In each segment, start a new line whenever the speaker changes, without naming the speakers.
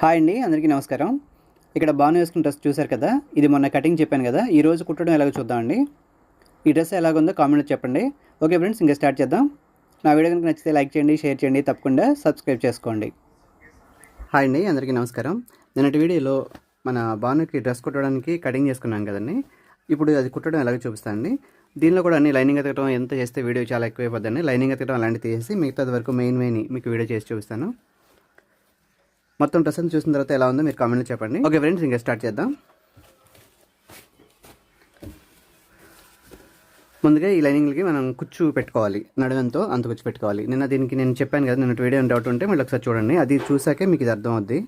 Hi అండి అందరికీ నమస్కారం. ఇక్కడ బాను వేసుకున్న డ్రెస్ చూశారు కదా ఇది మొన్న కటింగ్ చెప్పాను కదా ఈ రోజు కుట్టడం ఎలాగో చూద్దామండి ఈ డ్రెస్ ఎలాగుందో కామెంట్లో చెప్పండి. ఓకే ఫ్రెండ్స్ ఇంకా స్టార్ట్ చేద్దాం. నా వీడియో కనుక నచ్చితే లైక్ చేయండి షేర్ చేయండి తప్పకుండా సబ్స్క్రైబ్ చేసుకోండి. హాయ్ అండి అందరికీ నమస్కారం. నిన్నటి వీడియోలో మన బానుకి డ్రెస్ కుట్టడానికి కటింగ్ చేసుకున్నాం కదండి. ఇప్పుడు అది కుట్టడం ఎలాగో చూపిస్తానండి దీనిలో కూడా అన్ని లైనింగ్ ఎతకడం ఎంత చేస్తే వీడియో చాలా ఎక్కువ అయిపోద్దండి లైనింగ్ ఎతకడం అలాంటివి తీసేసి మిగతాది వరకు మెయిన్ మెయిన్ మీకు వీడియో చేసి చూపిస్తాను. మొత్తం డ్రెస్ అంతా చూసిన తర్వాత ఎలా ఉందో మీరు కామెంట్లో చెప్పండి. ఓకే ఫ్రెండ్స్ ఇంకా స్టార్ట్ చేద్దాం. ముందుగా ఈ లైనింగ్లకి మనం కుచ్చు పెట్టుకోవాలి. నడవంతో అంత కుచ్చు పెట్టుకోవాలి. నిన్న దీనికి నేను చెప్పాను కదా నిన్న వీడియో డౌట్ ఉంటే మళ్ళీ ఒకసారి చూడండి. అది చూసాకే మీకు ఇది అర్థం అవుద్ది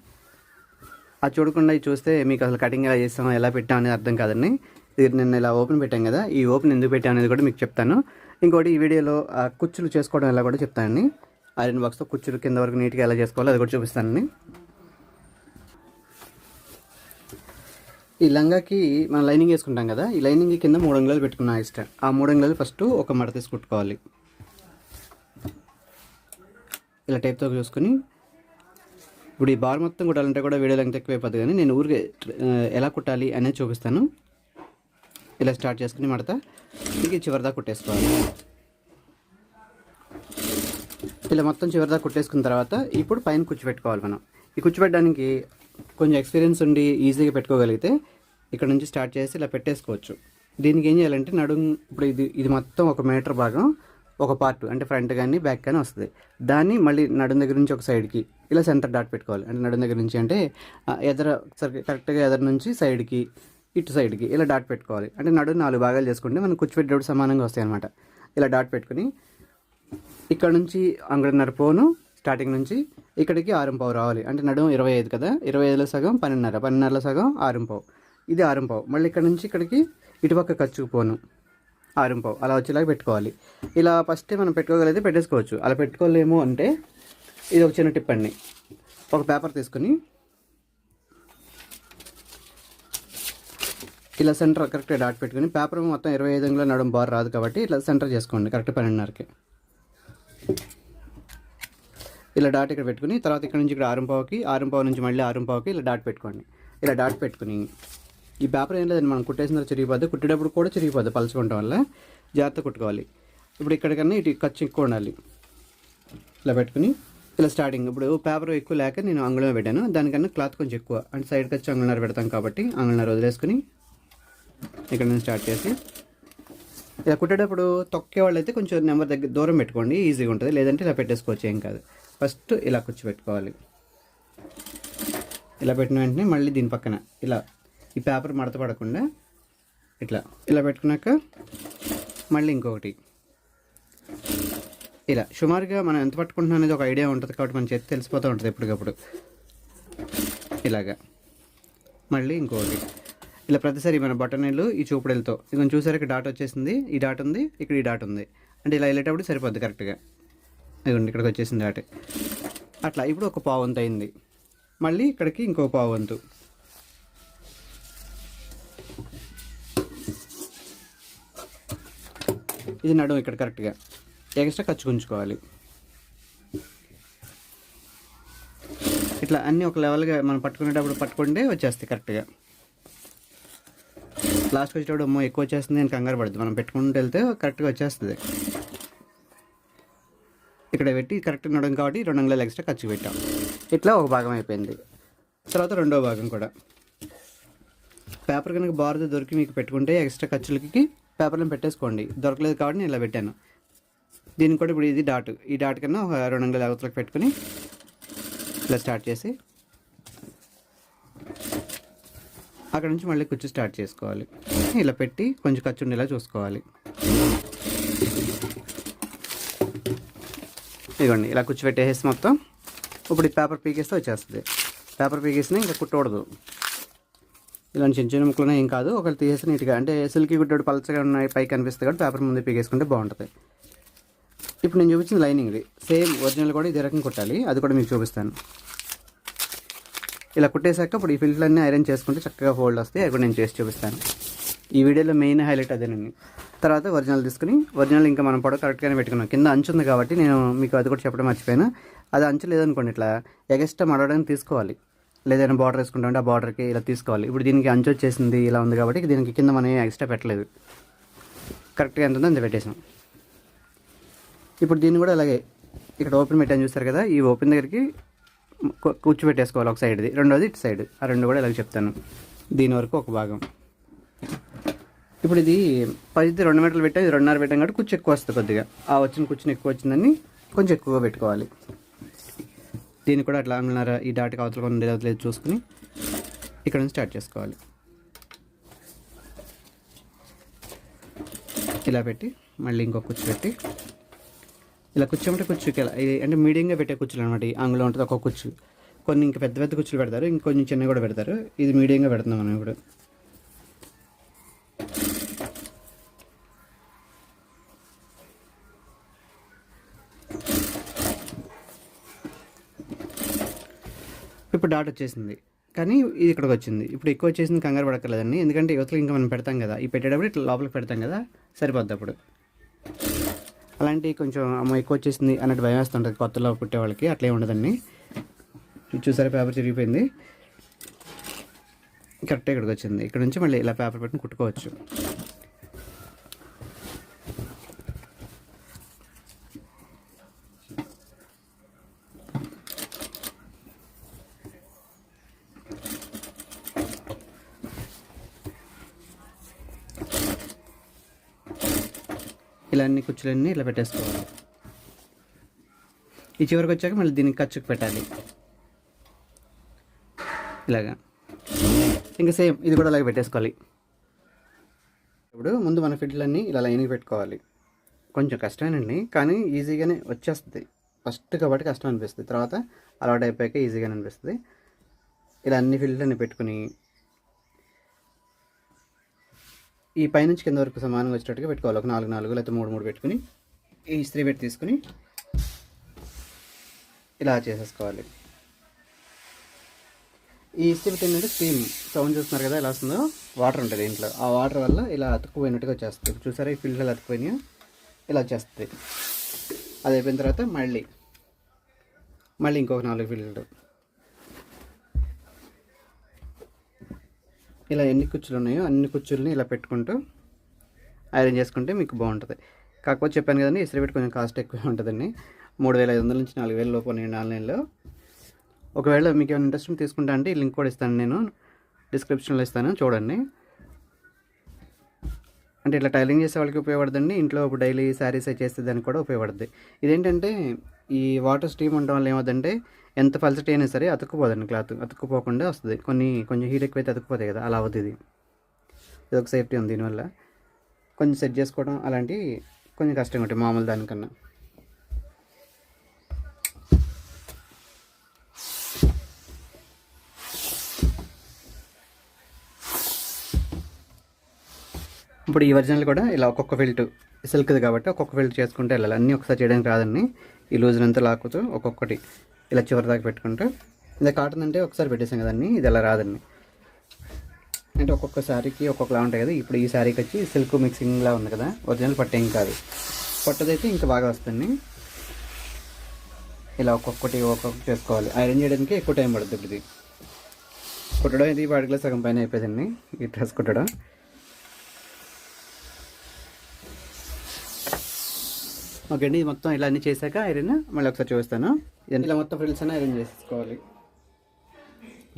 అది చూడకుండా ఇది చూస్తే మీకు అసలు కటింగ్ ఎలా చేస్తామో ఎలా పెట్టాం అనేది అర్థం కాదండి. ఇది నిన్న ఇలా ఓపెన్ పెట్టాం కదా ఈ ఓపెన్ ఎందుకు పెట్టాం అనేది కూడా మీకు చెప్తాను. ఇంకోటి ఈ వీడియోలో ఆ కుచ్చులు చేసుకోవడం ఎలా కూడా చెప్తానండి. ఐరన్ బాక్స్తో కుర్చీలు కింద వరకు నీట్గా ఎలా చేసుకోవాలో అది కూడా చూపిస్తానండి ఈ లంగాకి మనం లైనింగ్ వేసుకుంటాం కదా ఈ లైనింగ్ కింద మూడు అంగుళాలు పెట్టుకున్నాం ఎక్స్ట్రా ఆ మూడు అంగుళాలు ఫస్ట్ ఒక మడత తీసి కుట్టుకోవాలి. ఇలా టైప్తో చూసుకొని. ఇప్పుడు ఈ బార్ మొత్తం కుట్టాలంటే కూడా వీడియో లెంగ్త్ తక్కువ అయిపోద్ది కానీ నేను ఊరికే ఎలా కుట్టాలి అనేది చూపిస్తాను. ఇలా స్టార్ట్ చేసుకుని మడత ఇంక చివరిదా కుట్టేసుకోవాలి. ఇలా మొత్తం చివరిదాకా కుట్టేసుకున్న తర్వాత ఇప్పుడు పైన కూర్చోబెట్టుకోవాలి మనం. ఈ కూర్చోబెట్టడానికి కొంచెం ఎక్స్పీరియన్స్ ఉండి ఈజీగా పెట్టుకోగలిగితే ఇక్కడ నుంచి స్టార్ట్ చేసి ఇలా పెట్టేసుకోవచ్చు. దీనికి ఏం చేయాలంటే నడుం ఇప్పుడు ఇది ఇది మొత్తం ఒక మీటర్ భాగం ఒక పార్ట్ అంటే ఫ్రంట్ కానీ బ్యాక్ కానీ వస్తుంది. దాన్ని మళ్ళీ నడుం దగ్గర నుంచి ఒక సైడ్కి ఇలా సెంటర్ డాట్ పెట్టుకోవాలి. అంటే నడుం దగ్గర నుంచి అంటే ఎదర సరి కరెక్ట్గా ఎదర నుంచి సైడ్కి ఇటు సైడ్కి ఇలా డాట్ పెట్టుకోవాలి. అంటే నడుం నాలుగు భాగాలు చేసుకుంటే మనం కూర్చోబెట్టేటప్పుడు సమానంగా వస్తాయి అనమాట ఇలా డాట్ పెట్టుకుని ఇక్కడ నుంచి అంగుళన్నర పోను స్టార్టింగ్ నుంచి ఇక్కడికి ఆరం పావు రావాలి. అంటే నడుము ఇరవై ఐదు కదా? ఇరవై ఐదులో సగం పన్నెండున్నర. పన్నెండున్నరలో సగం ఆరం పావు. ఇది ఆరం పావు. మళ్ళీ ఇక్కడ నుంచి ఇక్కడికి ఇటుపక్క ఖర్చు పోను. ఆరం పావు. అలా వచ్చేలాగా పెట్టుకోవాలి. ఇలా ఫస్ట్ మనం పెట్టుకోగలిగితే పెట్టేసుకోవచ్చు. అలా పెట్టుకోలేము అంటే ఇది ఒక చిన్న టిప్ అండి. ఒక పేపర్ తీసుకుని ఇలా సెంటర్ కరెక్ట్గా డాట్ పెట్టుకుని పేపర్ మొత్తం ఇరవై ఐదు అంగుల నడుము బార్ రాదు కాబట్టి ఇట్లా సెంటర్ చేసుకోండి. కరెక్ట్ పన్నెండున్నరకి. ఇలా డాట్ ఇక్కడ పెట్టుకుని తర్వాత ఇక్కడ నుంచి ఇక్కడ ఆరం పావుకి ఆరం పావు నుంచి మళ్ళీ ఆరం పావుకి ఇలా డాట్ పెట్టుకోండి. ఇలా డాట్ పెట్టుకుని ఈ పేపర్ ఏం లేదండి మనం కుట్టేసిన తర్వాత చిరిగిపోద్ది. కుట్టేటప్పుడు కూడా చిరిగిపోద్ది పలుచుకోవటం వల్ల జాగ్రత్త కుట్టుకోవాలి. ఇప్పుడు ఇక్కడికన్నా ఇటు ఖర్చు ఎక్కువ ఉండాలి. ఇలా పెట్టుకుని ఇలా స్టార్టింగ్ ఇప్పుడు పేపర్ ఎక్కువ లేక నేను అంగుళం పెట్టాను. దానికన్నా క్లాత్ కొంచెం ఎక్కువ. అంటే సైడ్కి వచ్చి అంగుళన్నర పెడతాం కాబట్టి అంగుళన్నర వదిలేసుకుని ఇక్కడ నుంచి స్టార్ట్ చేసి ఇలా కుట్టేటప్పుడు తొక్కే వాళ్ళు అయితే కొంచెం నెంబర్ దగ్గర దూరం పెట్టుకోండి. ఈజీగా ఉంటుంది. లేదంటే ఇలా పెట్టేసుకోవచ్చు ఏం కాదు. ఫస్ట్ ఇలా కూర్చోబెట్టుకోవాలి. ఇలా పెట్టిన వెంటనే మళ్ళీ దీని పక్కన ఇలా ఈ పేపర్ మడత పడకుండా ఇట్లా ఇలా పెట్టుకున్నాక మళ్ళీ ఇంకొకటి. ఇలా సుమారుగా మనం ఎంత పట్టుకుంటున్నాం అనేది ఒక ఐడియా ఉంటుంది కాబట్టి మన చేతి తెలిసిపోతూ ఉంటుంది ఎప్పటికప్పుడు. ఇలాగా. మళ్ళీ ఇంకొకటి. ఇలా ప్రతిసారి మన బటనీలు ఈ చూపుడెలతో. ఇది చూసారు ఇక్కడ డాట్ వచ్చేసింది. ఈ డాట్ ఉంది ఇక్కడ ఈ డాట్ ఉంది. అంటే ఇలా వెళ్ళేటప్పుడు సరిపోద్ది కరెక్ట్గా. ఇదిగోండి ఇక్కడికి వచ్చేసింది డాట్ అట్లా ఇప్పుడు ఒక పావు వంతు అయింది. మళ్ళీ ఇక్కడికి ఇంకో పావు వంతు ఇది నడుము ఇక్కడ కరెక్ట్గా ఎక్స్ట్రా ఖర్చు ఉంచుకోవాలి ఇట్లా అన్నీ ఒక లెవెల్గా మనం పట్టుకునేటప్పుడు పట్టుకుంటే వచ్చేస్తాయి కరెక్ట్గా లాస్ట్కి వచ్చేటప్పుడు అమ్మో ఎక్కువ వచ్చేస్తుంది అని కంగారు పడుతుంది మనం పెట్టుకుంటూ వెళ్తే కరెక్ట్గా వచ్చేస్తుంది. ఇక్కడ పెట్టి కరెక్ట్ ఉండడం కాబట్టి రెండు అంగుళాలు ఎక్స్ట్రా ఖర్చు పెట్టాం. ఇట్లా ఒక భాగం అయిపోయింది. తర్వాత రెండో భాగం కూడా. పేపర్ కనుక బారుది దొరికి మీకు పెట్టుకుంటే ఎక్స్ట్రా ఖర్చులకి పేపర్లను పెట్టేసుకోండి. దొరకలేదు కాబట్టి నేను ఇలా పెట్టాను. దీనికి కూడా ఇప్పుడు ఇది డాట్ ఈ డాట్ కన్నా ఒక రెండు వందల అవతలకు పెట్టుకుని ఇలా స్టార్ట్ చేసి అక్కడ నుంచి మళ్ళీ కుర్చీ స్టార్ట్ చేసుకోవాలి. ఇలా పెట్టి కొంచెం ఖర్చు ఉండేలా చూసుకోవాలి. ఇదిగోండి ఇలా కూర్చోబెట్టేసి మొత్తం ఇప్పుడు ఈ పేపర్ పీకేస్తే వచ్చేస్తుంది. పేపర్ పీకేసినా ఇంకా కుట్టకూడదు. ఇలాంటి చిన్న చిన్న ముక్కలు ఏం కాదు ఒకళ్ళు తీసేసి నీట్గా అంటే సిల్కి గుడ్డోడు పలచగా ఉన్నాయి పైకి కనిపిస్తుంది కాబట్టి పేపర్ ముందు పీకేసుకుంటే బాగుంటుంది. ఇప్పుడు నేను చూపించిన లైనింగ్ ఇది. సేమ్ ఒరిజినల్ కూడా ఇదే రకం కుట్టాలి అది కూడా మీకు చూపిస్తాను. ఇలా కుట్టేశాక ఇప్పుడు ఈ ఫిల్టర్లన్నీ ఐరన్ చేసుకుంటే చక్కగా ఫోల్డ్ వస్తాయి అది కూడా నేను చేసి చూపిస్తాను. ఈ వీడియోలో మెయిన్ హైలైట్ అదేనండి. తర్వాత ఒరిజినల్ తీసుకుని ఒరిజినల్ ఇంకా మనం పొడవ కరెక్ట్గానే పెట్టుకున్నాం. కింద అంచు ఉంది కాబట్టి నేను మీకు అది కూడా చెప్పడం మర్చిపోయాను. అది అంచు లేదనుకోండి ఇట్లా ఎగస్ట్రా మడవడానికి తీసుకోవాలి. లేదైనా బార్డర్ వేసుకుంటామంటే ఆ బార్డర్కి ఇలా తీసుకోవాలి. ఇప్పుడు దీనికి అంచు వచ్చేసింది ఇలా ఉంది కాబట్టి దీనికి కింద మనం ఎక్స్ట్రా పెట్టలేదు. కరెక్ట్గా ఎంత ఉందో అంత పెట్టేసాం. ఇప్పుడు దీన్ని కూడా అలాగే ఇక్కడ ఓపెన్ పెట్టాను చూస్తారు కదా ఈ ఓపెన్ దగ్గరికి కూర్చోబెట్టేసుకోవాలి ఒక సైడ్ది రెండోది ఇటు సైడ్ ఆ రెండు కూడా ఇలాగ చెప్తాను. దీని వరకు ఒక భాగం. ఇప్పుడు ఇది పది రెండు మీటర్లు పెట్టా ఇది రెండున్నర పెట్టాం కాబట్టి కుచ్చు ఎక్కువ వస్తుంది కొద్దిగా. ఆ వచ్చిన కూర్చుని ఎక్కువ వచ్చిందని కొంచెం ఎక్కువగా పెట్టుకోవాలి. దీన్ని కూడా అట్లా అంగుళన్నర ఈ డాటికి అవతల కొన్ని లేదు చూసుకుని ఇక్కడ నుంచి స్టార్ట్ చేసుకోవాలి. ఇలా పెట్టి మళ్ళీ ఇంకొక కుచ్చు పెట్టి ఇలా కూర్చోమంటే కుర్చీకి ఇలా ఇది అంటే మీడియంగా పెట్టే కుర్చీలు అనమాట ఈ ఆంగ్లో ఉంటుంది ఒక కుర్చీ కొన్ని ఇంకా పెద్ద పెద్ద కుర్చీలు పెడతారు ఇంకొంచెం చిన్నవి కూడా పెడతారు. ఇది మీడియంగా పెడుతున్నాం మనం ఇప్పుడు. ఇప్పుడు డాట్ వచ్చేసింది. కానీ ఇది ఇక్కడికి వచ్చింది. ఇప్పుడు ఎక్కువ వచ్చేసింది కంగారు పడక్కర్లేదండి. ఎందుకంటే యువతలు ఇంకా మనం పెడతాం కదా. ఈ పెట్టేటప్పుడు ఇట్లా లోపలికి పెడతాం కదా. సరిపోద్ది అప్పుడు. అలాంటి కొంచెం అమ్మ ఎక్కువ వచ్చేసింది అన్నట్టు భయం వేస్తుంటుంది కొత్తలో పుట్టే వాళ్ళకి. అట్లే ఉండదండి. ఇది చూసారా? పేపర్ చిరిగిపోయింది. కరెక్ట్గా ఇక్కడికి వచ్చింది. ఇక్కడ నుంచి మళ్ళీ ఇలా పేపర్ పెట్టుకుని కుట్టుకోవచ్చు ఇలా అన్ని కుచ్చులన్నీ ఇలా పెట్టేసుకోవాలి. ఈ చివరికి వచ్చాక మళ్ళీ దీనికి ఖర్చుకు పెట్టాలి. ఇలాగా. ఇంకా సేమ్ ఇది కూడా అలాగే పెట్టేసుకోవాలి. ఇప్పుడు ముందు మన ఫిడ్లన్నీ ఇలా లైన్కి పెట్టుకోవాలి. కొంచెం కష్టమేనండి కానీ ఈజీగానే వచ్చేస్తుంది. ఫస్ట్ కాబట్టి కష్టం అనిపిస్తుంది. తర్వాత అలవాటు అయిపోయాక ఈజీగానే అనిపిస్తుంది. ఇలా అన్ని ఫిల్డ్లన్నీ పెట్టుకుని ఈ పైనుంచి కింద వరకు సమానంగా వచ్చేటట్టుగా పెట్టుకోవాలి. ఒక నాలుగు నాలుగు లేకపోతే మూడు మూడు పెట్టుకుని ఈ ఇస్త్రీ పెట్టి తీసుకుని ఇలా చేసేసుకోవాలి. ఈ ఇస్త్రీ పెట్టి ఏంటంటే స్టీమ్ సౌండ్ చూస్తున్నారు కదా ఎలా వస్తుందో? వాటర్ ఉంటుంది ఇంట్లో ఆ వాటర్ వల్ల ఇలా అతుక్కుపోయినట్టుగా వచ్చేస్తుంది. చూసారా ఈ ఫిల్టర్లు అతుక్కుపోయినా ఇలా వచ్చేస్తుంది. అది అయిపోయిన తర్వాత మళ్ళీ మళ్ళీ ఇంకొక నాలుగు ఫిల్టర్ ఇలా ఎన్ని కుర్చీలు ఉన్నాయో అన్ని కుర్చీలని ఇలా పెట్టుకుంటూ ఐరన్ చేసుకుంటే మీకు బాగుంటుంది. కాకపోతే చెప్పాను కదండి ఇస్త్రీ పెట్టి కొంచెం కాస్ట్ ఎక్కువ ఉంటుందండి. మూడు వేల ఐదు వందల నుంచి నాలుగు వేల లోపు నేను ఆన్లైన్లో ఒకవేళ మీకు ఏమైనా ఇంట్రెస్ట్ తీసుకుంటా అంటే ఈ లింక్ కూడా ఇస్తాను నేను. డిస్క్రిప్షన్లో ఇస్తాను చూడండి. అంటే ఇట్లా టైలింగ్ చేసే వాళ్ళకి ఉపయోగపడుతుంది ఇంట్లో ఇప్పుడు డైలీ శారీస్ అవి చేస్తే దానికి కూడా ఉపయోగపడుతుంది ఇదేంటంటే ఈ వాటర్ స్టీమ్ ఉండడం వల్ల ఏమవుతుందంటే ఎంత పల్సటి అయినా సరే అతుక్కుపోదండి క్లాత్ అతుక్కుపోకుండా వస్తుంది. కొన్ని కొంచెం హీట్ ఎక్కువైతే అతుక్కుపోతాయి కదా అలా అవుతుంది. ఇది ఇది ఒక సేఫ్టీ ఉంది దీనివల్ల. కొంచెం సెట్ చేసుకోవడం అలాంటివి కొంచెం కష్టంగా ఉంటాయి మామూలు దానికన్నా. ఇప్పుడు ఈ ఒరిజినల్ కూడా ఇలా ఒక్కొక్క ఫిల్ట్ సిల్క్ది కాబట్టి ఒక్కొక్క ఫిల్ట్ చేసుకుంటే వెళ్ళాలి. అన్నీ ఒకసారి చేయడానికి రాదండి. ఈ లూజ్నంతా లాక్కుతూ ఒక్కొక్కటి. ఇలా చివరి దాకా పెట్టుకుంటూ. ఇలా కాటన్ అంటే ఒకసారి పెట్టేసాం కదండి ఇది అలా రాదండి. అంటే ఒక్కొక్క శారీకి ఒక్కొక్కలా ఉంటాయి కదా ఇప్పుడు ఈ శారీకి వచ్చి సిల్క్ మిక్సింగ్లా ఉంది కదా ఒరిజినల్ పట్టేం కాదు. పట్టదైతే ఇంకా బాగా వస్తుంది. ఇలా ఒక్కొక్కటి ఒక్కొక్కటి చేసుకోవాలి. ఐరన్ చేయడానికి ఎక్కువ టైం పడుతుంది ఇప్పుడు ఇది కుట్టడం ఇది వాడికిలో సగం పైన అయిపోయిందండి ఈ డ్రెస్ కుట్టడం. ఓకే అండి మొత్తం ఇలా అన్ని చేశాక ఐరన్ మళ్ళీ ఒకసారి చూపిస్తాను. ఇలా మొత్తం ఫ్రిల్స్ అని ఐరన్ చేసుకోవాలి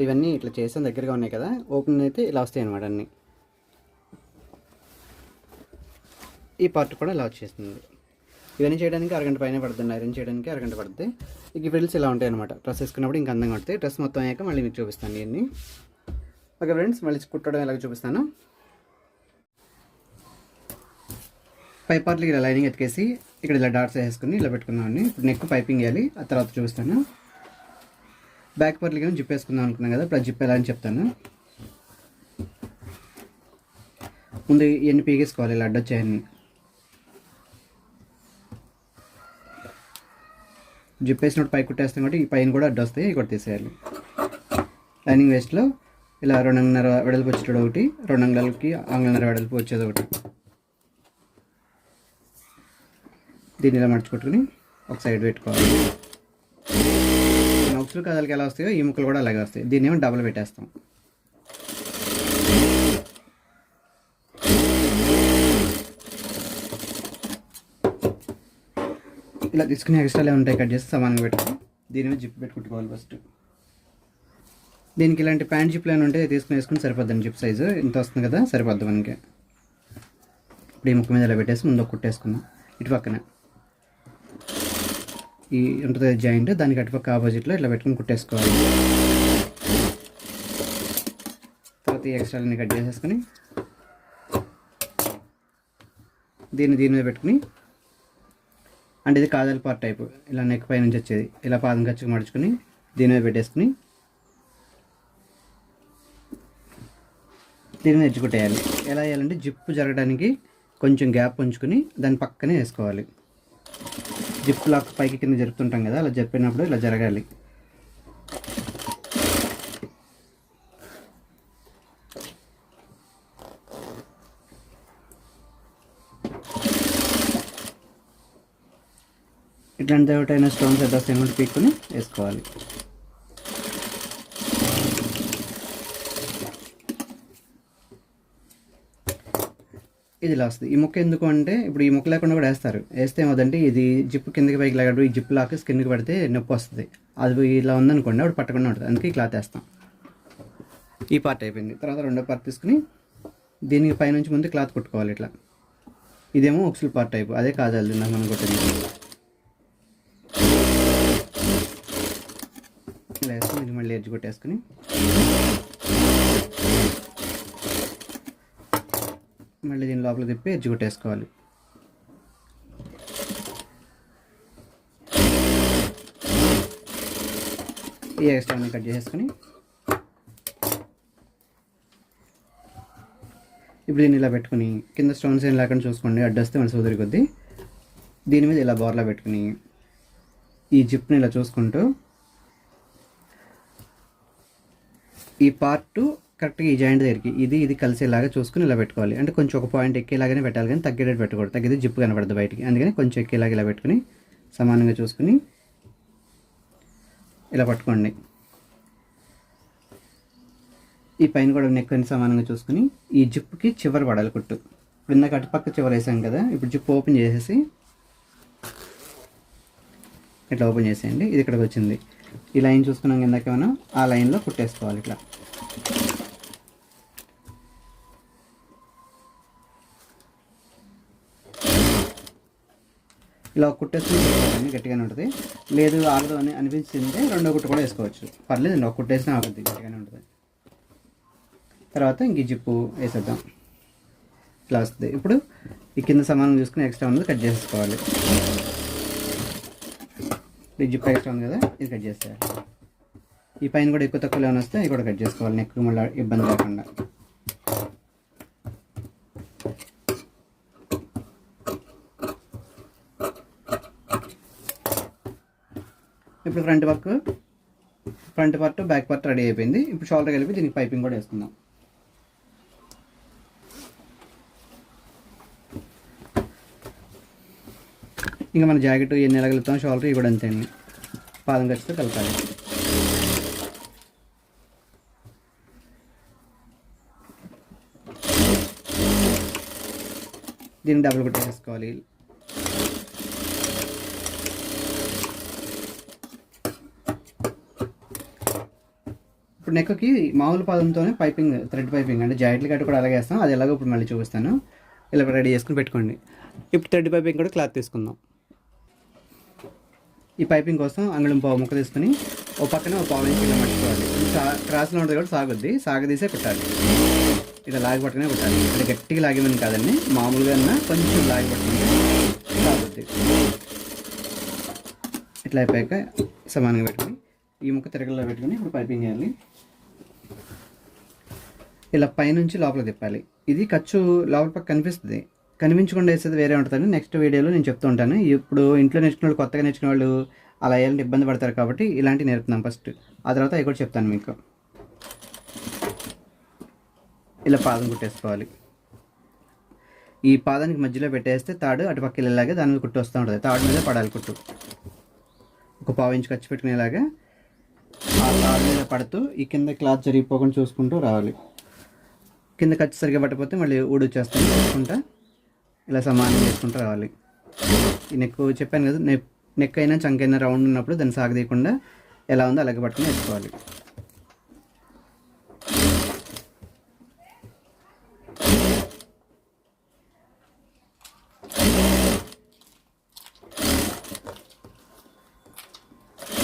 ఇవన్నీ ఇట్లా చేసాం దగ్గరగా ఉన్నాయి కదా ఓపెన్ అయితే ఇలా వస్తాయి అనమాట అన్నీ. ఈ పార్ట్ కూడా ఇలా వచ్చేస్తుంది. ఇవన్నీ చేయడానికి అరగంట పైన పడుతుంది ఐరన్ చేయడానికి అరగంట పడుతుంది. ఇక ఫ్రిల్స్ ఇలా ఉంటాయి అనమాట డ్రెస్ వేసుకున్నప్పుడు ఇంకా అందంగా పడతాయి డ్రెస్ మొత్తం అయ్యాక మళ్ళీ మీకు చూపిస్తాను ఇవన్నీ. ఓకే ఫ్రెండ్స్ మళ్ళీ కుట్టడం ఇలాగ చూపిస్తాను. పై పార్ట్లకి ఇలా లైనింగ్ ఎత్తికేసి ఇక్కడ ఇలా డాట్స్ వేసుకుని ఇలా పెట్టుకుందామండి ఇప్పుడు నెక్ పైపింగ్ వేయాలి. ఆ తర్వాత చూపిస్తాను. బ్యాక్ పర్లకి ఏమో జిప్ వేసుకుందాం అనుకున్నాం కదా. ఇప్పుడు జిప్ ఎలా అని చెప్తాను. ముందు ఎన్ని పీకేసుకోవాలి. ఇలా అడ్డొచ్చాయని జిప్ వేసినప్పుడు పై కుట్టేస్తాం కాబట్టి ఈ పైన కూడా అడ్డొస్తాయి వస్తాయి. ఇక్కడ తీసేయాలి. లైనింగ్ వేస్ట్లో ఇలా రెండున్నర వెడల్పు వచ్చేటప్పుడు ఒకటి. రెండు అంగుళాలకి అంగుళన్నర వెడల్పు వచ్చేది ఒకటి. దీన్ని ఇలా మడుచుకొట్టుకుని ఒక సైడ్ పెట్టుకోవాలి. ఒక ఉక్సులు కథలకి ఎలా వస్తాయో ఈ ముక్కలు కూడా అలాగే వస్తాయి. దీన్ని ఏమో డబల్ పెట్టేస్తాం. ఇలా తీసుకుని ఎక్స్ట్రాలు ఉంటాయి కట్ చేసి సమానంగా పెట్టుకుని దీని మీద జిప్ పెట్టుకుంటుకోవాలి ఫస్ట్ దీనికి ఇలాంటి ప్యాంట్ జిప్లు అని ఉంటే తీసుకుని వేసుకుని సరిపోద్దండి జిప్ సైజు ఇంత వస్తుంది కదా సరిపోద్ది మనకి. ఇప్పుడు ఈ ముక్క మీద ఇలా పెట్టేసి ముందు ఒక కుట్టేసుకుందాం. ఇటు పక్కన. ఈ ఉంటుంది జాయింట్ దానికి అటుపక్క ఆపోజిట్లో ఇట్లా పెట్టుకుని కుట్టేసుకోవాలి. తర్వాత ఈ ఎక్స్ట్రాలని కట్ చేసేసుకొని దీన్ని దీని మీద పెట్టుకుని అంటే ఇది కాజల్ పార్ట్ టైప్ ఇలా నెక్ పై నుంచి వచ్చేది. ఇలా పాదం ఖర్చుకు మడుచుకొని దీని మీద పెట్టేసుకుని దీని మీద ఎలా వేయాలంటే జిప్పు జరగడానికి కొంచెం గ్యాప్ ఉంచుకుని దాని పక్కనే వేసుకోవాలి. జిప్ లాక్ పైకి కింద జరుపుతుంటాం కదా అలా జరిపినప్పుడు ఇలా జరగాలి. ఇట్లాంటి ఒకటైన స్టోన్స్ అయితే సిమెంట్ పీక్కుని వేసుకోవాలి. ఇది ఇలా వస్తుంది ఈ ముక్క ఎందుకు అంటే ఇప్పుడు ఈ ముక్క లేకుండా కూడా వేస్తారు. వేస్తే ఏమవుతుందంటే ఇది జిప్పు కిందకి పైకి లాగడం ఈ జిప్ లాక్ స్కిన్కి పడితే నొప్పి వస్తుంది. అది ఇలా ఉందనుకోండి అప్పుడు పట్టకుండా ఉంటుంది. అందుకే ఈ క్లాత్ వేస్తాం. ఈ పార్ట్ అయిపోయింది. తర్వాత రెండో పార్ట్ తీసుకుని దీనికి పైనుంచి ముందు క్లాత్ కుట్టుకోవాలి ఇట్లా. ఇదేమో ఒక్సులు పార్ట్ టైప్ అదే కాజాలి నాకు మనం కొట్టింది. ఇలా వేసుకుని ఇది మళ్ళీ ఎడ్జ్ కొట్టేసుకుని మళ్ళీ దీని లోపల తిప్పి ఎడ్జ్ కొట్టేసుకోవాలి. ఈ ఎక్స్ట్రాని కట్ చేసేసుకొని ఇప్పుడు దీన్ని ఇలా పెట్టుకుని కింద స్టోన్స్ ఏం లేకుండా చూసుకోండి. అడ్డొస్తే మన సోదరి కొద్దీ దీని మీద ఇలా బోర్లా పెట్టుకుని ఈ జిప్ని ఇలా చూసుకుంటూ ఈ పార్ట్ కరెక్ట్గా ఈ జాయింట్ దగ్గరికి ఇది ఇది కలిసేలాగా చూసుకుని ఇలా పెట్టుకోవాలి. అంటే కొంచెం ఒక పాయింట్ ఎక్కేలాగానే పెట్టాలి కానీ తగ్గేటట్టు పెట్టకూడదు. తగ్గితే జిప్పు కనపడదు బయటికి. అందుకని కొంచెం ఎక్కేలాగా ఇలా పెట్టుకుని సమానంగా చూసుకుని ఇలా పట్టుకోండి. ఈ పైన కూడా నెక్ అని సమానంగా చూసుకుని ఈ జిప్పుకి చివరి పడాలి కుట్టు. ఇప్పుడు ఇందాక అటుపక్క చివరి వేసాం కదా ఇప్పుడు జిప్ ఓపెన్ చేసేసి ఇట్లా ఓపెన్ చేసేయండి. ఇది ఇక్కడికి వచ్చింది. ఈ లైన్ చూసుకున్నాం ఇందాక మనం ఆ లైన్లో కుట్టేసుకోవాలి ఇట్లా. ఇలా కుట్టేసుకుని గట్టిగానే ఉంటుంది. లేదు ఆగదు అని అనిపించింది రెండో కుట్టు కూడా వేసుకోవచ్చు. పర్లేదు ఒక కుట్టేసినా ఆగుద్ది గట్టిగానే ఉంటుంది. తర్వాత ఇంక జిప్పు వేసేద్దాం. ఇలా వస్తుంది ఇప్పుడు ఈ కింద సమానం చూసుకుని ఎక్స్ట్రా ఉన్నది కట్ చేసేసుకోవాలి. ఈ జిప్ ఎక్స్ట్రా ఉంది కదా ఇది కట్ చేసేయాలి. ఈ పైన కూడా ఎక్కువ తక్కువ ఏమైనా వస్తే ఇది కూడా కట్ చేసుకోవాలి. నెక్ మళ్ళీ ఇబ్బంది లేకుండా. ఇప్పుడు front work front part back part ready అయిపోయింది. ఇప్పుడు షోల్డర్ కలిపి దీనికి పైపింగ్ కూడా వేసుకుందాం. ఇంకా మన జాకెట్ ఎన్ని ఎలా కలుపుతాం షోల్డర్ ఇవి కూడా అంతే పాదం ఖర్చుతో కలపాలి. దీన్ని డబుల్ కొట్టేసుకోవాలి ఇప్పుడు నెక్కి మామూలు పాదంతోనే పైపింగ్ థ్రెడ్ పైపింగ్ అంటే జాయింట్లు గట్ట కూడా అలాగే వేస్తాం. అది ఎలాగో ఇప్పుడు మళ్ళీ చూపిస్తాను. ఇలా రెడీ చేసుకుని పెట్టుకోండి. ఇప్పుడు థ్రెడ్ పైపింగ్ కూడా క్లాత్ తీసుకుందాం. ఈ పైపింగ్ కోసం అంగుళం పావు ముక్క తీసుకుని ఓ పక్కన ఒక పావు ఇంచ్ మట్టుకోవాలి. సా క్రాస్లో ఉంటుంది కూడా సాగుద్ది. సాగదీసే పెట్టాలి ఇలా లాగి పట్టుకునే పెట్టాలి ఇక్కడ గట్టిగా లాగేమని కాదండి. మామూలుగా అన్నా కొంచెం లాగి పట్టుకుంటే సాగుద్ది. ఇట్లా అయిపోయాక సమానంగా పెట్టుకుని ఈ ముక్క తిరగల్లో పెట్టుకుని ఇప్పుడు పైపింగ్ చేయాలి. ఇలా పైనుంచి లోపల తిప్పాలి. ఇది ఖర్చు లోపల పక్క కనిపిస్తుంది. కనిపించకుండా వేసేది వేరే ఉంటుంది నెక్స్ట్ వీడియోలో నేను చెప్తూ ఉంటాను. ఇప్పుడు ఇంట్లో నేర్చుకున్న వాళ్ళు కొత్తగా నేర్చుకునే వాళ్ళు అలా వేయాలంటే ఇబ్బంది పడతారు కాబట్టి ఇలాంటివి నేర్పుతున్నాం ఫస్ట్ ఆ తర్వాత అవి కూడా చెప్తాను మీకు. ఇలా పాదం కుట్టేసుకోవాలి. ఈ పాదానికి మధ్యలో పెట్టేస్తే తాడు అటు పక్క వెళ్ళేలాగా దాని మీద కుట్టు వస్తూ ఉంటుంది. తాడు మీద పడాలి కుట్టు. ఒక పావు ఇంచు ఖర్చు పెట్టుకునేలాగా తాడు మీద పడుతూ ఈ కింద క్లాత్ జరిగిపోకుండా చూసుకుంటూ రావాలి. కింద ఖర్చు సరిగ్గా పట్టకపోతే మళ్ళీ ఊడి వచ్చేస్తాం చూసుకుంటా ఇలా సమానం చేసుకుంటూ రావాలి. ఈ నెక్ చెప్పాను కదా నెక్ నెక్ అయినా చంక అయినా రౌండ్ ఉన్నప్పుడు దాన్ని సాగదీయకుండా ఎలా ఉందో అలాగే పట్టుకుని వేసుకోవాలి.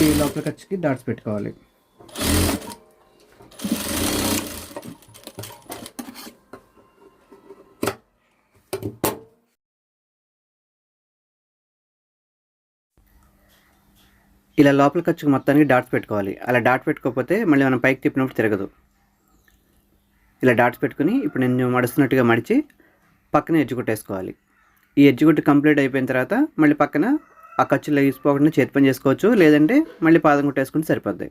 ఈ లోపల ఖర్చుకి డాట్స్ పెట్టుకోవాలి. ఇలా లోపల ఖర్చుకు మొత్తానికి డాట్స్ పెట్టుకోవాలి. అలా డాట్ పెట్టుకోకపోతే మళ్ళీ మనం పైకి తిప్పినప్పుడు తిరగదు. ఇలా డాట్స్ పెట్టుకుని ఇప్పుడు నేను మడుస్తున్నట్టుగా మడిచి పక్కన ఎడ్జ్ కొట్టేసుకోవాలి. ఈ ఎడ్జ్ కొట్టి కంప్లీట్ అయిపోయిన తర్వాత మళ్ళీ పక్కన ఆ ఖర్చులు వేసుకోకుండా చేతి పని చేసుకోవచ్చు. లేదంటే మళ్ళీ పాదం కొట్టేసుకుంటే సరిపోద్ది.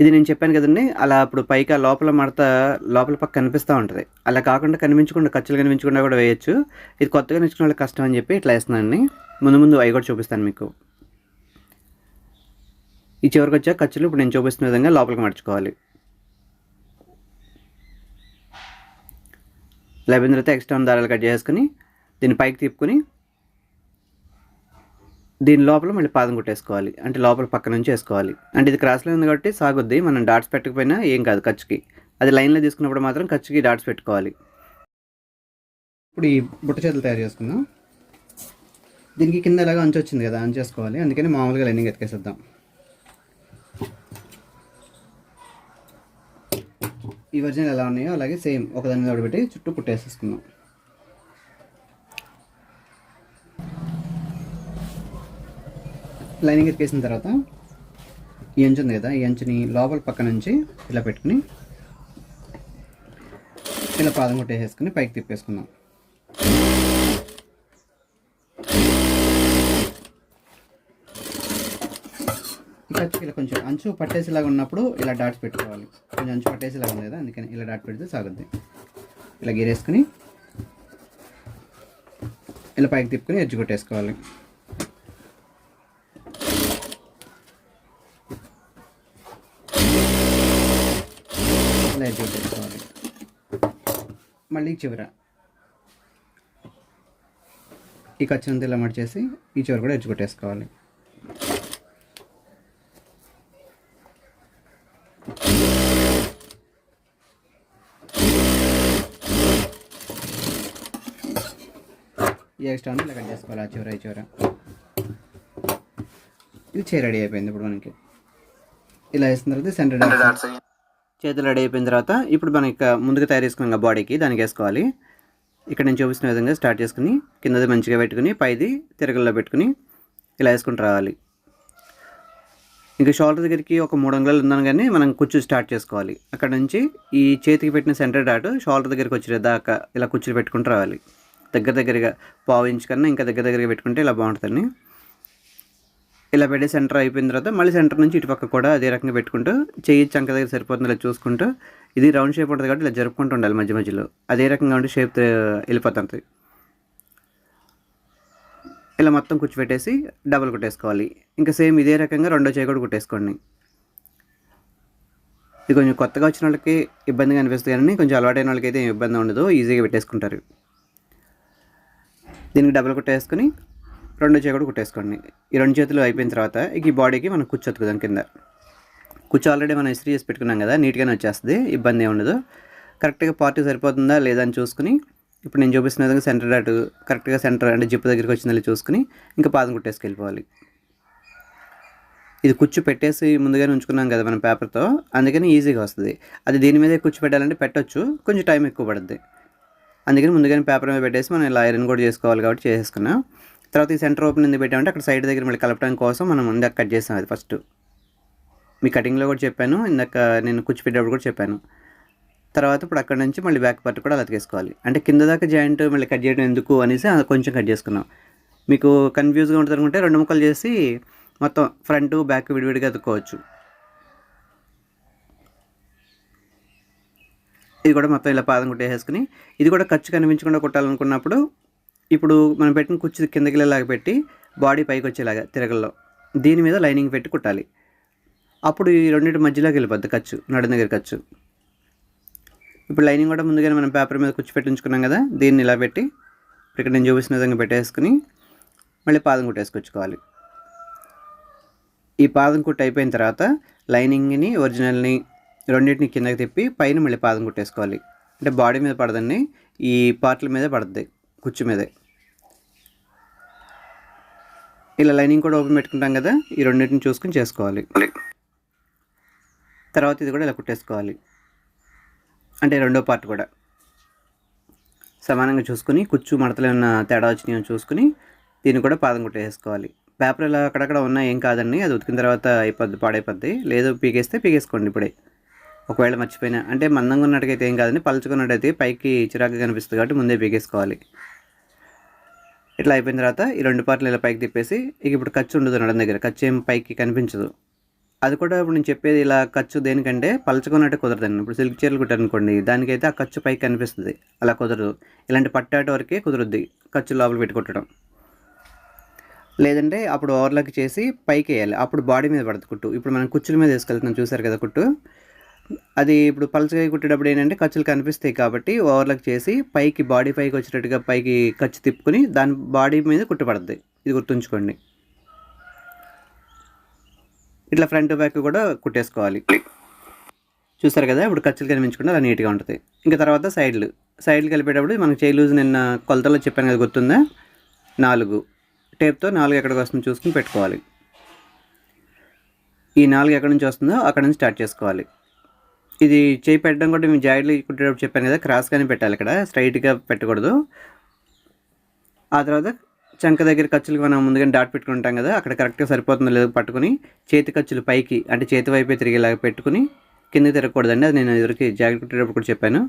ఇది నేను చెప్పాను కదండి అలా అప్పుడు పైకి ఆ లోపల మడత లోపల పక్క కనిపిస్తూ ఉంటుంది. అలా కాకుండా కనిపించకుండా ఖర్చులు కనిపించకుండా కూడా వేయచ్చు. ఇది కొత్తగా నేర్చుకునే వాళ్ళకి కష్టం అని చెప్పి ఇట్లా వేస్తున్నాను ముందు ముందు అవి కూడా చూపిస్తాను మీకు. ఈ చివరికి వచ్చే ఖర్చులు ఇప్పుడు నేను చూపిస్తున్న విధంగా లోపలికి మడుచుకోవాలి. లభిన తర్వాత ఎక్స్ట్రా దారాలు కట్ చేసుకుని దీన్ని పైకి తిప్పుకొని దీని లోపల మళ్ళీ పాదం కుట్టేసుకోవాలి. అంటే లోపల పక్క నుంచి వేసుకోవాలి. అంటే ఇది క్రాస్లో ఉంది కాబట్టి సాగుద్ది. మనం డాట్స్ పెట్టకపోయినా ఏం కాదు ఖర్చుకి. అది లైన్లో తీసుకున్నప్పుడు మాత్రం ఖర్చుకి డాట్స్ పెట్టుకోవాలి. ఇప్పుడు ఈ బుట్ట చేతులు తయారు చేసుకుందాం. దీనికి కింద ఎలాగో అంచు వచ్చింది కదా అంచు చేసుకోవాలి అందుకని మామూలుగా లైనింగ్ ఎత్తుకేసేద్దాం ఈ వర్జన్ ఎలా ఉన్నాయో అలాగే సేమ్ ఒకదాని మీద ఒకటి పెట్టి చుట్టూ కుట్టేసేసుకుందాం. లైనింగ్ ఎక్కేసిన తర్వాత ఈ అంచు ఉంది కదా ఈ అంచుని లోపల పక్క నుంచి ఇలా పెట్టుకుని ఇలా పాదం కొట్టేసేసుకుని పైకి తిప్పేసుకుందాం. ఇంకా ఇలా కొంచెం అంచు పట్టేసేలాగా ఉన్నప్పుడు ఇలా డాట్స్ పెట్టుకోవాలి. కొంచెం అంచు పట్టేసేలాగా ఉంది కదా అందుకని ఇలా డాట్ పెడితే సాగుద్ది. ఇలా గీరేసుకుని ఇలా పైకి తిప్పుకొని ఎడ్జ్ కొట్టేసుకోవాలి. చేసేసుకోవాలి మళ్ళీ చివర. ఈ కచ్చినంత ఇలా మడిచేసి ఈ చివర కూడా ఎడ్జ్ కొట్టేసుకోవాలి ఈ ఎక్స్ట్రా ఇలా కట్ చేసుకోవాలి ఆ చివర ఈ చివర. ఇది చే రెడీ అయిపోయింది ఇప్పుడు మనకి. ఇలా వేసిన తర్వాత సెంటర్ చేతులు రెడీ అయిపోయిన తర్వాత ఇప్పుడు మనం ఇక ముందుగా తయారు చేసుకున్నాం బాడీకి దానికి వేసుకోవాలి. ఇక్కడ నేను చూపిస్తున్న విధంగా స్టార్ట్ చేసుకుని కిందది మంచిగా పెట్టుకుని పైది తిరగల్లో పెట్టుకుని ఇలా వేసుకుంటూ రావాలి. ఇంకా షోల్డర్ దగ్గరికి ఒక మూడు అంగుళాలు ఉందని కానీ మనం కుచ్చు స్టార్ట్ చేసుకోవాలి. అక్కడ నుంచి ఈ చేతికి పెట్టిన సెంటర్ డాట్ షోల్డర్ దగ్గరికి వచ్చే దాకా ఇలా కుచ్చులు పెట్టుకుంటూ రావాలి. దగ్గర దగ్గరగా పావు ఇంచ్ కన్నా ఇంకా దగ్గర దగ్గరగా పెట్టుకుంటే ఇలా బాగుంటుందండి ఇలా పెట్టి సెంటర్ అయిపోయిన తర్వాత మళ్ళీ సెంటర్ నుంచి ఇటుపక్క కూడా అదే రకంగా పెట్టుకుంటూ చేయి చంక దగ్గర సరిపోతుంది ఇలా చూసుకుంటూ ఇది రౌండ్ షేప్ ఉంటుంది కాబట్టి ఇలా జరుపుకుంటూ ఉండాలి మధ్య మధ్యలో. అదే రకంగా ఉంటే షేప్ వెళ్ళిపోతుంది. ఇలా మొత్తం కూర్చోబెట్టేసి డబల్ కుట్టేసుకోవాలి. ఇంకా సేమ్ ఇదే రకంగా రెండో చేయి కూడా కుట్టేసుకోండి. ఇది కొంచెం కొత్తగా వచ్చిన వాళ్ళకి ఇబ్బందిగా అనిపిస్తుంది కానీ కొంచెం అలవాటైన వాళ్ళకి అయితే ఏం ఇబ్బంది ఉండదు ఈజీగా పెట్టేసుకుంటారు. దీనికి డబల్ కుట్టేసుకొని రెండో చేయి కూడా కుట్టేసుకోండి. ఈ రెండు చేతులు అయిపోయిన తర్వాత ఇక ఈ బాడీకి మనం కూర్చోతుకుదాం కింద. కూర్చో ఆల్రెడీ మనం ఇస్త్రీ చేసి పెట్టుకున్నాం కదా నీట్గానే వచ్చేస్తుంది ఇబ్బంది ఏమి ఉండదు. కరెక్ట్గా పార్టీ సరిపోతుందా లేదా అని చూసుకుని ఇప్పుడు నేను చూపిస్తున్న విధంగా సెంటర్ అటు కరెక్ట్గా సెంటర్ అంటే జిప్ దగ్గరికి వచ్చిందని చూసుకుని ఇంకా పాదం కుట్టేసుకెళ్ళిపోవాలి. ఇది కుచ్చు పెట్టేసి ముందుగానే ఉంచుకున్నాం కదా మనం పేపర్తో అందుకని ఈజీగా వస్తుంది. అది దీని మీద కుచ్చు పెట్టాలంటే పెట్టొచ్చు కొంచెం టైం ఎక్కువ పడుతుంది అందుకని ముందుగానే పేపర్ మీద పెట్టేసి మనం ఇలా ఐరన్ కూడా చేసుకోవాలి కాబట్టి చేసేసుకున్నాం. తర్వాత ఈ సెంటర్ ఓపెన్ ఎందుకు పెట్టామంటే అక్కడ సైడ్ దగ్గర మళ్ళీ కలపడం కోసం మనం ముందు కట్ చేసాం అది ఫస్ట్ మీ కటింగ్లో కూడా చెప్పాను ఇందాక నేను కుచ్చు పెట్టేటప్పుడు కూడా చెప్పాను. తర్వాత ఇప్పుడు అక్కడ నుంచి మళ్ళీ బ్యాక్ పార్ట్ కూడా అలా అంటే కింద దాకా జాయింట్ మళ్ళీ కట్ చేయడం ఎందుకు అనేసి అది కొంచెం కట్ చేసుకున్నాం. మీకు కన్ఫ్యూజ్గా ఉంటుంది అనుకుంటే రెండు ముక్కలు చేసి మొత్తం ఫ్రంట్ బ్యాక్ విడివిడిగా అతుక్కోవచ్చు. ఇది కూడా మొత్తం ఇలా పాదం కుట్టేసేసుకుని ఇది కూడా ఖర్చు కనిపించకుండా కుట్టాలనుకున్నప్పుడు ఇప్పుడు మనం పెట్టిన కుర్చీ కిందకి వెళ్ళేలాగా పెట్టి బాడీ పైకి వచ్చేలాగా తిరగల్లో. దీని మీద లైనింగ్ పెట్టి కుట్టాలి. అప్పుడు ఈ రెండింటి మధ్యలోకి వెళ్ళిపోద్ది ఖర్చు నడుం దగ్గర ఖర్చు. ఇప్పుడు లైనింగ్ కూడా ముందుగానే మనం పేపర్ మీద కుచ్చి పెట్టించుకున్నాం కదా దీన్ని ఇలా పెట్టి ఇక్కడ నేను చూపిస్తున్న విధంగా పెట్టేసుకుని మళ్ళీ పాదం కుట్టేసుకొచ్చుకోవాలి. ఈ పాదం కుట్టు అయిపోయిన తర్వాత లైనింగ్ని ఒరిజినల్ని రెండింటిని కిందకి తిప్పి పైన మళ్ళీ పాదం కుట్టేసుకోవాలి. అంటే బాడీ మీద పడదండి ఈ పార్ట్ల మీద పడుతుంది కుచ్చు మీదే. ఇలా లైనింగ్ కూడా ఓపెన్ పెట్టుకుంటాం కదా ఈ రెండింటిని చూసుకుని చేసుకోవాలి. తర్వాత ఇది కూడా ఇలా కుట్టేసుకోవాలి. అంటే రెండో పార్ట్ కూడా. సమానంగా చూసుకుని కుచ్చు మడతలు ఏమన్నా తేడా వచ్చినాయో చూసుకుని దీన్ని కూడా పాదం కుట్టేసుకోవాలి. పేపర్ ఇలా అక్కడక్కడ ఉన్నా ఏం కాదండి అది ఉతికిన తర్వాత అయిపోద్ది పాడైపోద్ది. లేదు పీకేస్తే పీకేసుకోండి ఇప్పుడే. ఒకవేళ మర్చిపోయినా అంటే మందంగా ఉన్నట్టుగైతే ఏం కాదండి పలుచుకున్నట్టయితే పైకి చిరాకుగా కనిపిస్తుంది కాబట్టి ముందే పీకేసుకోవాలి. ఇట్లా అయిపోయిన తర్వాత ఈ రెండు పార్ట్లు ఇలా పైకి తిప్పేసి ఇక ఇప్పుడు ఖర్చు ఉండదు నడం దగ్గర. ఖర్చు ఏం పైకి కనిపించదు. అది కూడా ఇప్పుడు నేను చెప్పేది ఇలా ఖర్చు దేనికంటే పలుచుకున్నట్టు కుదరదండి. ఇప్పుడు సిల్క్ చీరలు కుట్టారనుకోండి దానికైతే ఆ ఖర్చు పైకి కనిపిస్తుంది. అలా కుదరదు. ఇలాంటి పట్టాట వరకే కుదురుద్ది ఖర్చు లోపల పెట్టుకుంటడం లేదంటే అప్పుడు ఓవర్లాక్ చేసి పైకి వేయాలి. అప్పుడు బాడీ మీద పడుతుంది కుట్టు. ఇప్పుడు మనం కుచ్చుల మీద వేసుకెళ్తున్నాం చూసారు కదా కుట్టు? అది ఇప్పుడు పలచగా కుట్టేటప్పుడు ఏంటంటే ఖర్చులు కనిపిస్తాయి కాబట్టి ఓవర్లాక్ చేసి పైకి బాడీ పైకి వచ్చేటట్టుగా పైకి ఖర్చు తిప్పుకొని దాని బాడీ మీద కుట్టపడుతుంది ఇది గుర్తుంచుకోండి. ఇట్లా ఫ్రంట్ బ్యాక్ కూడా కుట్టేసుకోవాలి. చూసారు కదా? ఇప్పుడు ఖర్చులు కనిపించకుండా అలా నీట్గా ఉంటుంది. ఇంకా తర్వాత సైడ్లు. సైడ్లు కలిపేటప్పుడు మనకు చేయి లూజ్ నిన్న కొలతలో చెప్పాను కదా గుర్తుందా? నాలుగు. టేప్తో నాలుగు ఎక్కడికి వస్తుందో చూసుకుని పెట్టుకోవాలి. ఈ నాలుగు ఎక్కడి నుంచి వస్తుందో అక్కడ నుంచి స్టార్ట్ చేసుకోవాలి. ఇది చేయి పెట్టడం కూడా మేము జాయిడ్లు కుట్టేటప్పుడు చెప్పాను కదా క్రాస్గానే పెట్టాలి ఇక్కడ స్ట్రైట్గా పెట్టకూడదు. ఆ తర్వాత చంక దగ్గర ఖర్చులు మనం ముందుగానే డాట్ పెట్టుకుంటాం కదా అక్కడ కరెక్ట్గా సరిపోతుందో లేదో పట్టుకుని చేతి ఖర్చులు పైకి అంటే చేతి వైపే తిరిగేలాగా పెట్టుకుని కిందకి తిరగకూడదండి అది నేను ఎదురుకి జాకెట్ కుట్టేటప్పుడు కూడా చెప్పాను.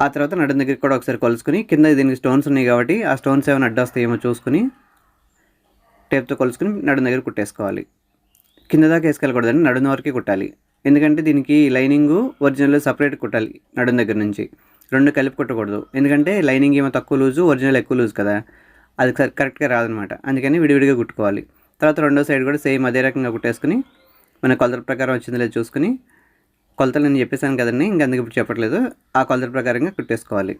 ఆ తర్వాత నడుం దగ్గర కూడా ఒకసారి కొలుసుకుని కింద దీనికి స్టోన్స్ ఉన్నాయి కాబట్టి ఆ స్టోన్స్ ఏమైనా అడ్డొస్తాయేమో చూసుకుని టేప్తో కొలుసుకుని నడుం దగ్గర కుట్టేసుకోవాలి. కింద దాకా వేసుకెళ్ళకూడదండి నడుం వరకే కుట్టాలి. ఎందుకంటే దీనికి లైనింగు ఒరిజినల్ సపరేట్ కుట్టాలి నడుం దగ్గర నుంచి. రెండు కలిపి కుట్టకూడదు. ఎందుకంటే లైనింగ్ ఏమో తక్కువ లూజు ఒరిజినల్ ఎక్కువ లూజ్ కదా. అది కరెక్ట్గా రాదనమాట. అందుకని విడివిడిగా కుట్టుకోవాలి. తర్వాత రెండో సైడ్ కూడా సేమ్ అదే రకంగా కుట్టేసుకుని మన కొలతల ప్రకారం వచ్చింది లేదు చూసుకుని కొలతలు నేను చెప్పేశాను కదండి ఇంక అందుకు ఇప్పుడు చెప్పట్లేదు. ఆ కొలతల ప్రకారంగా కుట్టేసుకోవాలి.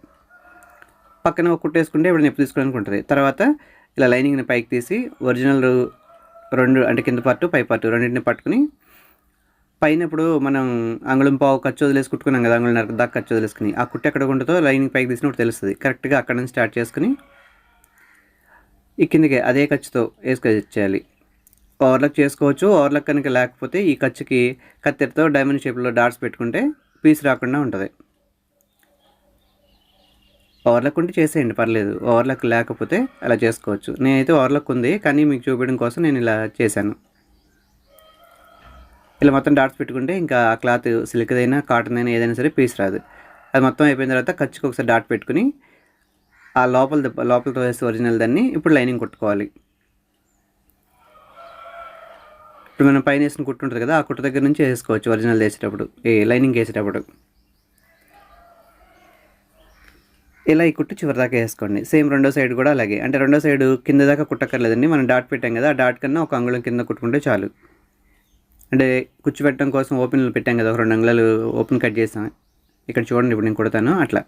పక్కన ఒక కుట్టేసుకుంటే ఇప్పుడు నొప్పి తీసుకోవడానికి ఉంటుంది. తర్వాత ఇలా లైనింగ్ని పైకి తీసి ఒరిజినల్ రెండు అంటే కింద పట్టు పై పార్టు రెండింటిని పట్టుకుని పైన ఇప్పుడు మనం అంగుళం పావు ఖర్చు వదిలేసి కుట్టుకున్నాం కదా అంగుళం దాకా ఖర్చు వదిలేసుకుని ఆ కుట్టు ఎక్కడ ఉంటుందో లైనింగ్ పైకి తీసినప్పుడు తెలుస్తుంది. కరెక్ట్గా అక్కడ నుంచి స్టార్ట్ చేసుకుని ఈ కిందకి అదే ఖర్చుతో వేసుకొచ్చేయాలి ఓవర్లక్ చేసుకోవచ్చు. ఓవర్లక్ కనుక లేకపోతే ఈ ఖర్చుకి కత్తెరతో డైమండ్ షేప్లో డాట్స్ పెట్టుకుంటే పీస్ రాకుండా ఉంటుంది. ఓవర్లక్ ఉంటే చేసేయండి పర్లేదు. ఓవర్లక్ లేకపోతే అలా చేసుకోవచ్చు. నేనైతే ఓవర్లక్ ఉంది కానీ మీకు చూపించడం కోసం నేను ఇలా చేశాను. ఇలా మొత్తం డాట్స్ పెట్టుకుంటే ఇంకా ఆ క్లాత్ సిల్క్దైనా కాటన్ అయినా ఏదైనా సరే పీస్ రాదు. అది మొత్తం అయిపోయిన తర్వాత కచ్చికి ఒకసారి డాట్ పెట్టుకుని ఆ లోపల లోపలతో వేసి ఒరిజినల్ దాన్ని ఇప్పుడు లైనింగ్ కుట్టుకోవాలి. ఇప్పుడు మనం పైన వేసిన కుట్టు ఉంటుంది కదా ఆ కుట్టు దగ్గర నుంచి వేసుకోవచ్చు ఒరిజినల్ వేసేటప్పుడు ఏ లైనింగ్ వేసేటప్పుడు. ఇలా ఈ కుట్టు చివరి దాకా వేసుకోండి. సేమ్ రెండో సైడ్ కూడా అలాగే. అంటే రెండో సైడ్ కింద దాకా కుట్టక్కర్లేదండి. మనం డాట్ పెట్టాం కదా ఆ డాట్ కన్నా ఒక అంగుళం కింద కుట్టుకుంటే చాలు. అంటే కుచ్చు పెట్టడం కోసం ఓపెన్ పెట్టాం కదా ఒక రెండు అంగుళాలు ఓపెన్ కట్ చేసాం. ఇక్కడ చూడండి ఇప్పుడు నేను కుడతాను అట్లా.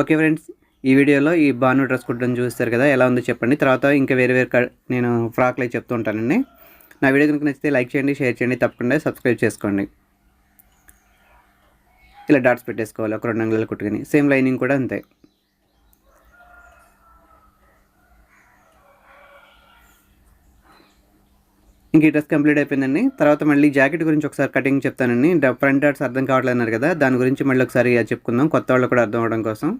ఓకే ఫ్రెండ్స్ ఈ వీడియోలో ఈ బాను డ్రెస్ కుట్టడం చూస్తారు కదా ఎలా ఉందో చెప్పండి. తర్వాత ఇంకా వేరే వేరే నేను ఫ్రాక్లు అవి చెప్తూ ఉంటానండి. నా వీడియో కనుక నచ్చితే లైక్ చేయండి షేర్ చేయండి తప్పకుండా సబ్స్క్రైబ్ చేసుకోండి. ఇలా డాట్స్ పెట్టేసుకోవాలి ఒక రెండు అంగుళాలు కుట్టుకొని. సేమ్ లైనింగ్ కూడా అంతే. ఇంక ఈ డ్రెస్ కంప్లీట్ అయిపోయిందండి. తర్వాత మళ్ళీ జాకెట్ గురించి ఒకసారి కటింగ్ చెప్తానండి. ఫ్రంట్ డాట్స్ అర్థం కావట్లేదు అన్నారు కదా దాని గురించి మళ్ళీ ఒకసారి చెప్పుకుందాం. కొత్త వాళ్ళు కూడా అర్థం అవడం కోసం.